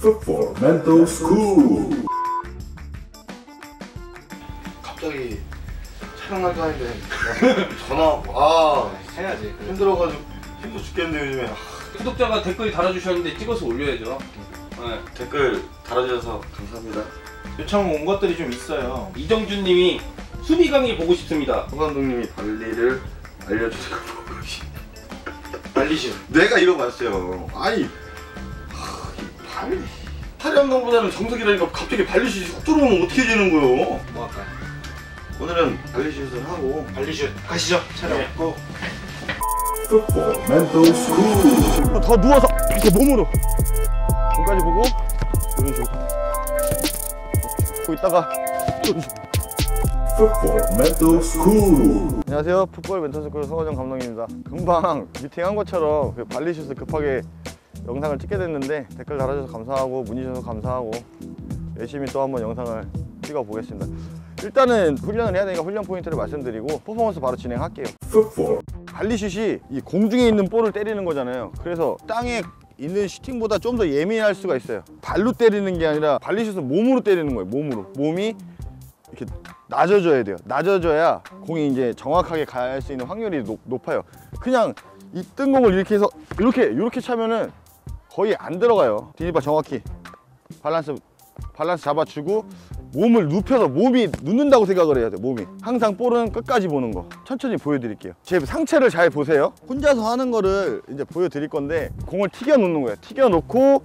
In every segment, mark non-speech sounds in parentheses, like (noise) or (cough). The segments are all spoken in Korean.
Football Mental School. 갑자기 촬영할까 하는데 (laughs) 전화 왔고 아 해야지. 힘들어가지고 힘들어 죽겠는데 요즘에 아, 구독자가 댓글 달아주셨는데 찍어서 올려야죠. 네. 댓글 달아주셔서 감사합니다 요청 온 것들이 좀 있어요. 이정준 님이 수비 강의 보고 싶습니다. 호 감독님이 발리를 알려주는 거 보고 싶 발리슈. 내가 이거 봤어요 아니 탈리 감독보다는 정석이라니까 갑자기 발리슛이 훅 들어오면 어떻게 되는 거요 뭐 할까요? 오늘은 발리슛을 하고 발리슈. 가시죠. 촬영. 네. 고. Mental School. 더 누워서 이렇게 몸으로 손까지 보고 이런 식으로 보고 있다가. Football Mental School. 안녕하세요 풋볼 멘토 스쿨 서호정 감독입니다 금방 미팅한 것처럼 그 발리슛을 급하게 영상을 찍게 됐는데 댓글 달아주셔서 감사하고 문의 주셔서 감사하고 열심히 또 한번 영상을 찍어 보겠습니다 일단은 훈련을 해야 되니까 훈련 포인트를 말씀드리고 퍼포먼스 바로 진행할게요. 발리슛이 이 공중에 있는 볼을 때리는 거잖아요. 그래서 땅에 있는 슈팅보다 좀 더 예민할 수가 있어요. 발로 때리는 게 아니라 발리슛은 몸으로 때리는 거예요. 몸으로. 몸이 이렇게 낮아져야 돼요. 낮아져야 공이 이제 정확하게 갈 수 있는 확률이 높, 높아요. 그냥 이 뜬 공을 이렇게 해서 이렇게 이렇게 차면은 거의 안 들어가요. 디디바 정확히. 밸런스 밸런스 잡아주고 몸을 눕혀서 몸이 눕는다고 생각을 해야 돼요 몸이. 항상 볼은 끝까지 보는 거. 천천히 보여드릴게요. 제 상체를 잘 보세요. 혼자서 하는 거를 이제 보여드릴 건데 공을 튀겨 놓는 거예요. 튀겨 놓고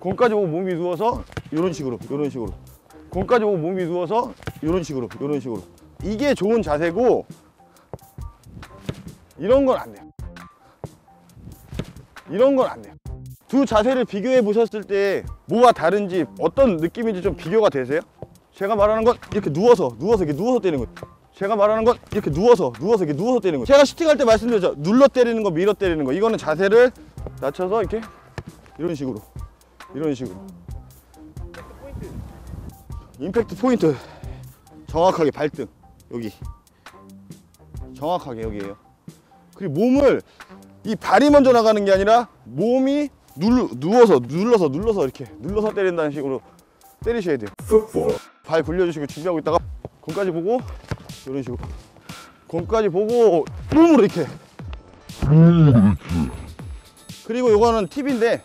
공까지 보고 몸이 누워서 이런 식으로 이런 식으로. 공까지 보고 몸이 누워서 이런 식으로 이런 식으로. 이게 좋은 자세고 이런 건 안 돼요. 이런 건 안 돼요 두 자세를 비교해 보셨을 때 뭐가 다른지 어떤 느낌인지 좀 비교가 되세요? 제가 말하는 건 이렇게 누워서 누워서 이렇게 누워서 때리는 거예요. 제가 말하는 건 이렇게 누워서 누워서 이렇게 누워서 때리는 거예요. 제가 슈팅할 때 말씀드렸죠. 눌러 때리는 거, 밀어 때리는 거. 이거는 자세를 낮춰서 이렇게 이런 식으로 이런 식으로 임팩트 포인트 정확하게 발등 여기 정확하게 여기에요. 그리고 몸을 이 발이 먼저 나가는 게 아니라 몸이 눌, 누워서 눌러서 눌러서 이렇게 눌러서 때린다는 식으로 때리셔야 돼요. 발 굴려주시고 준비하고 있다가 공까지 보고 이런 식으로 공까지 보고 몸으로 이렇게. 그리고 이거는 팁인데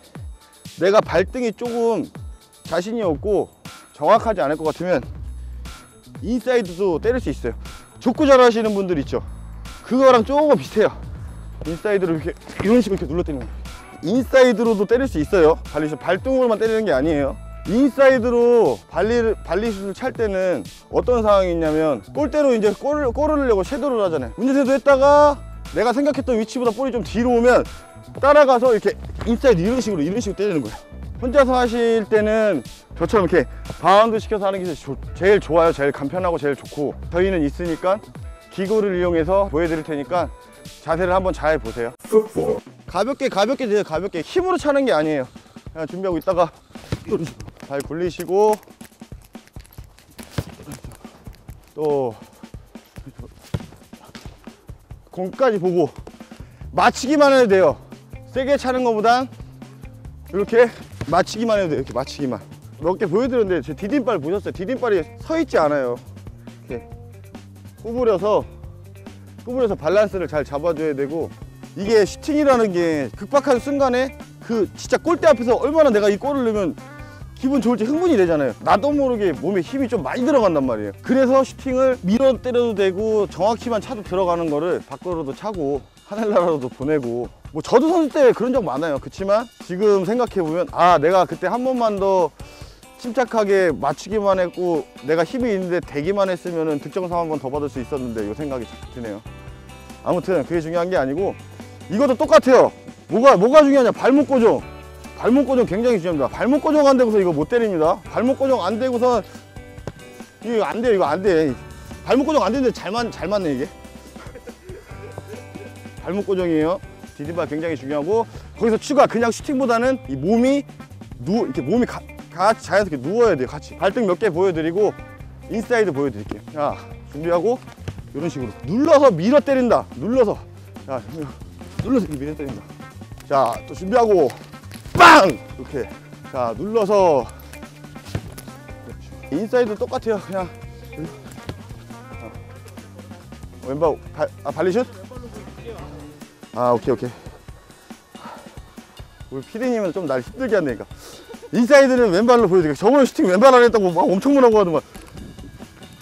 내가 발등이 조금 자신이 없고 정확하지 않을 것 같으면 인사이드도 때릴 수 있어요. 족구 잘 하시는 분들 있죠? 그거랑 조금 비슷해요. 인사이드로 이렇게 이런 식으로 이렇게 눌러 때리는 거예요 인사이드로도 때릴 수 있어요. 발리슛 발등으로만 때리는 게 아니에요. 인사이드로 발리를, 발리슛을 찰 때는 어떤 상황이 있냐면 골대로 이제 골을, 골을 넣으려고 섀도를 하잖아요. 운전세도 했다가 내가 생각했던 위치보다 볼이 좀 뒤로 오면 따라가서 이렇게 인사이드 이런 식으로 이런 식으로 때리는 거예요. 혼자서 하실 때는 저처럼 이렇게 바운드 시켜서 하는 게 조- 제일 좋아요. 제일 간편하고 제일 좋고. 저희는 있으니까 기구를 이용해서 보여드릴 테니까 자세를 한번 잘 보세요. 가볍게 가볍게 돼요. 가볍게. 힘으로 차는 게 아니에요. 그냥 준비하고 있다가 발 굴리시고 또 공까지 보고 맞히기만 해도 돼요. 세게 차는 것보단 이렇게 맞히기만 해도 돼요. 이렇게 맞히기만. 몇 개 보여드렸는데 제 디딤발 보셨어요? 디딤발이 서 있지 않아요. 이렇게 구부려서 구부려서 밸런스를 잘 잡아줘야 되고 이게 슈팅이라는 게 극박한 순간에 그 진짜 골대 앞에서 얼마나 내가 이 골을 넣으면 기분 좋을지 흥분이 되잖아요. 나도 모르게 몸에 힘이 좀 많이 들어간단 말이에요. 그래서 슈팅을 밀어 때려도 되고 정확히만 차도 들어가는 거를 밖으로도 차고 하늘나라로도 보내고. 뭐 저도 선수 때 그런 적 많아요. 그렇지만 지금 생각해 보면 아 내가 그때 한 번만 더 침착하게 맞추기만 했고 내가 힘이 있는데 대기만 했으면 득점상 한 번 더 받을 수 있었는데 이 생각이 드네요. 아무튼 그게 중요한 게 아니고 이것도 똑같아요. 뭐가 뭐가 중요하냐? 발목 고정. 발목 고정 굉장히 중요합니다. 발목 고정 안 되고서 이거 못 때립니다. 발목 고정 안 되고서 이거 안 돼요 이거 안돼. 발목 고정 안 되는데 잘, 맞, 잘 맞네 이게. 발목 고정이에요. 디디발 굉장히 중요하고 거기서 추가 그냥 슈팅보다는 이 몸이 누 이렇게 몸이 가, 같이 자연스럽게 누워야 돼요 같이. 발등 몇 개 보여드리고 인사이드 보여드릴게요. 자 준비하고 이런 식으로. 눌러서 밀어 때린다. 눌러서. 자 눌러서 밀어 때린다. 자또 준비하고 빵! 이렇게. 자 눌러서. 인사이드 똑같아요 그냥. 어. 왼발 발, 아 발리슛? 아 오케이 오케이. 우리 피디님은 좀 날 힘들게 한다니까. 인사이드는 왼발로 보여드릴게요. 저번에 슈팅 왼발 안 했다고 막 엄청 뭐라고 하더만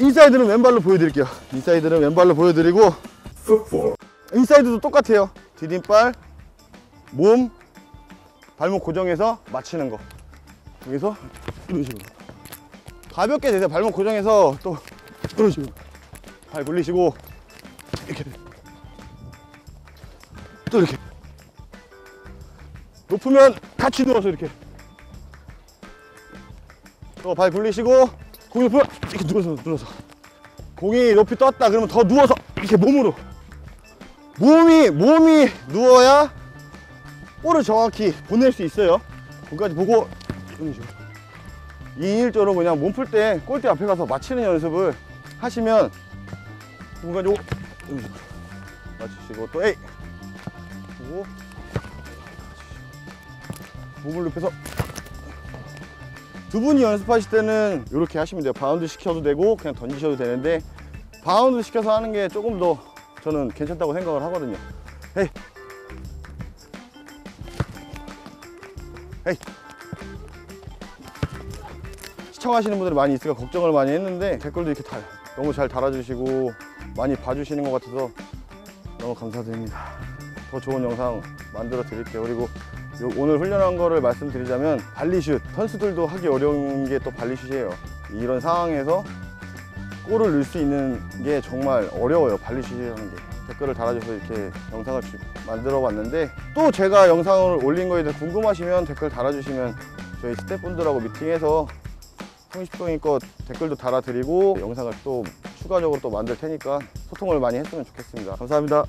인사이드는 왼발로 보여드릴게요. 인사이드는 왼발로 보여드리고 인사이드도 똑같아요 디딤발 몸 발목 고정해서 맞추는 거. 여기서 이런 식으로. 가볍게 되세요. 발목 고정해서 또 이런 식으로. 발 굴리시고 이렇게 또 이렇게. 높으면 같이 누워서 이렇게. 또 발 굴리시고 공이 높으면 이렇게 누워서 눌러서. 공이 높이 떴다 그러면 더 누워서 이렇게 몸으로 몸이 몸이 누워야 볼을 정확히 보낼 수 있어요. 거기까지 보고 이런 식으로 2인 1조로 그냥 몸 풀 때 골대 앞에 가서 맞히는 연습을 하시면 공간이 이런 식으로 맞추시고 또 에이 그리고 몸을 눕혀서 두 분이 연습하실 때는 이렇게 하시면 돼요. 바운드 시켜도 되고 그냥 던지셔도 되는데 바운드 시켜서 하는 게 조금 더 저는 괜찮다고 생각을 하거든요. 헤이. 헤이. 시청하시는 분들이 많이 있으니까 걱정을 많이 했는데 댓글도 이렇게 다 너무 잘 달아주시고 많이 봐주시는 것 같아서 너무 감사드립니다. 더 좋은 영상 만들어 드릴게요. 그리고 요- 오늘 훈련한 거를 말씀드리자면 발리슛 선수들도 하기 어려운 게 또 발리슛이에요. 이런 상황에서 골을 넣을 수 있는 게 정말 어려워요. 발리슛이라는 게. 댓글을 달아줘서 이렇게 영상을 주- 만들어 봤는데 또 제가 영상을 올린 거에 대해 궁금하시면 댓글 달아주시면 저희 스태프분들하고 미팅해서 성식동이껏 댓글도 달아드리고 영상을 또 추가적으로 또 만들 테니까 소통을 많이 했으면 좋겠습니다. 감사합니다